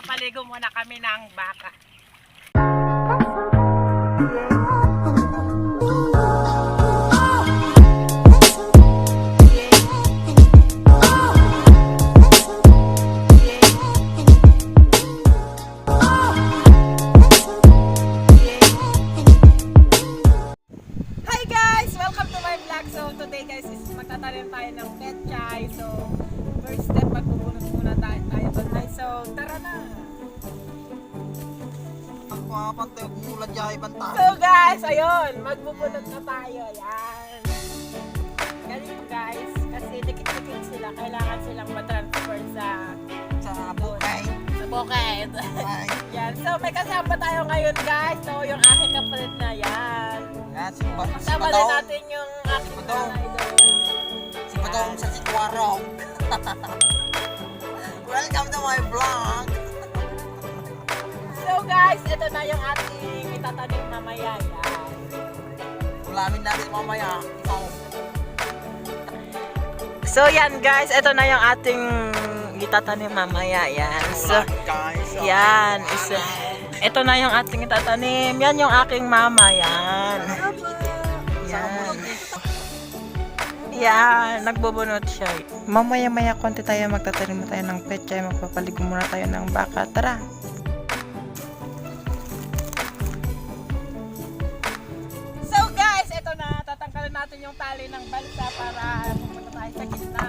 magpapaligo muna kami ng baka. Hi guys! Welcome to my vlog. So today guys is magtatanim tayo ng petchay. So first step magpupunot muna tayo, tayo doon. So tara na! Ang pumapantay kung ulan dyan ibang tao. So guys, ayun, magbubunot na tayo. Yan. Galing guys, kasi dikit-dikit sila. Kailangan silang matransfer sa Sa bukay. sa pocket. Ay, yan. So may kasama tayo ngayon guys. So yung aking kapatid na yan. yan, si, pa, si Kasama natin yung aking Padong. nanay doon. Si Padong sa Sitwarong. Welcome to my vlog. So guys, ito na yung ating itatanim mamaya. Yan. Ulamin natin mamaya. Ikaw. So yan guys, ito na yung ating itatanim mamaya. Yan. So. So, yan. Isa. Ito na yung ating itatanim. Yan yung aking mama. Yan. Yan. Yan. Nagbubunot siya. Mamaya-maya konti tayo magtatanim tayo ng petchay. Magpapaligo muna tayo ng baka. Tara. So guys, ito na. Tatanggalin natin yung tali ng balsa para pumunta tayo sa gitna.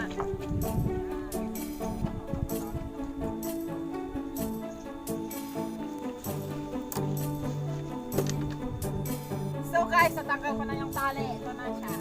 So guys, natanggal ko na yung tali. Ito na siya.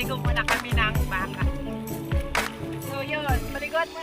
Magpapaligo muna kami ng baka. So yun, paliguan mo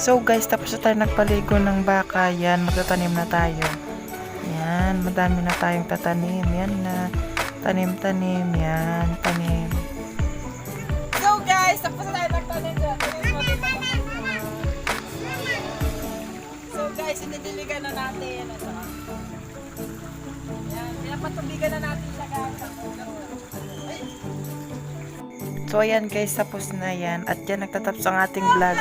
So guys, tapos na tayo nagpaligo ng baka. Yan, magtatanim na tayo. Yan, madami na tayong tatanim. Yan na. Tanim-tanim. Yan, tanim. So guys, tapos na tayo nagtanim. So guys, inidiligan na natin. Ito. Yan, pinapatubigan na natin siya guys. So ayan guys, tapos na yan. At yan, nagtatapos ang ating vlog.